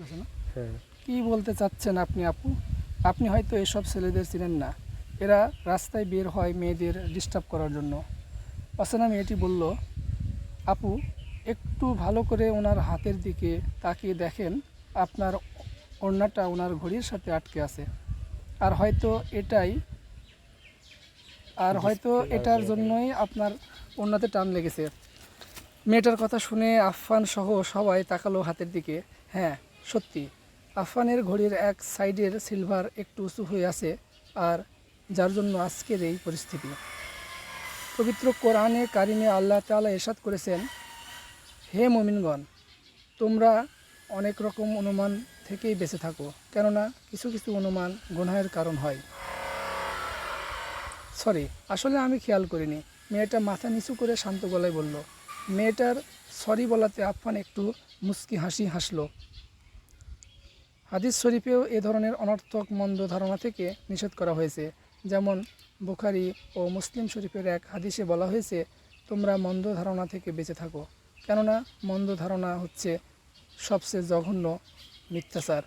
হ্যাঁ। কি বলতে চাচ্ছেন আপনি আপু? আপনি হয়তো এসব ছেলেদের চিনেন না। এরা রাস্তায় বের হয় মেয়েদের ডিস্টার্ব করার জন্য। অসেনা মেয়েটি বলল আপু একটু ভালো করে ওনার হাতের দিকে তাকিয়ে দেখেন। আপনার ওড়নাটা ওনার ঘড়ির সাথে আটকে আছে। আর হয়তো এটাই আর হয়তো এটার জন্যই আপনার ওড়নাতে টান লেগেছে। মেয়েটার কথা শুনে আফফান সহ সবাই তাকালো হাতের দিকে। হ্যাঁ সত্যি আফফানের ঘড়ির এক সাইডের সিলভার একটু উঁচু হয়ে আছে আর যার জন্য আজকের এই পরিস্থিতি। পবিত্র কোরআনে কারিমে আল্লাহ তাআলা এরশাদ করেছেন, হে মমিনগণ, তোমরা অনেক রকম অনুমান থেকেই বেঁচে থাকো, কেননা কিছু কিছু অনুমান গুনাহের কারণ হয়। সরি, আসলে আমি খেয়াল করিনি। মেয়েটা মাথা নিচু করে শান্ত গলায় বলল, মেয়েটার সরি বলাতে আফফান একটু মুস্কি হাসি হাসলো। হাদিস শরীফেও এ ধরনের অনর্থক, মন্দ ধারণা থেকে নিষেধ করা হয়েছে। যেমন বুখারি ও মুসলিম শরীফের এক হাদিসে বলা হয়েছে, তোমরা মন্দ ধারণা থেকে বেঁচে থাকো। কেননা মন্দ ধারণা হচ্ছে সবচেয়ে জঘন্য মিথ্যাচার।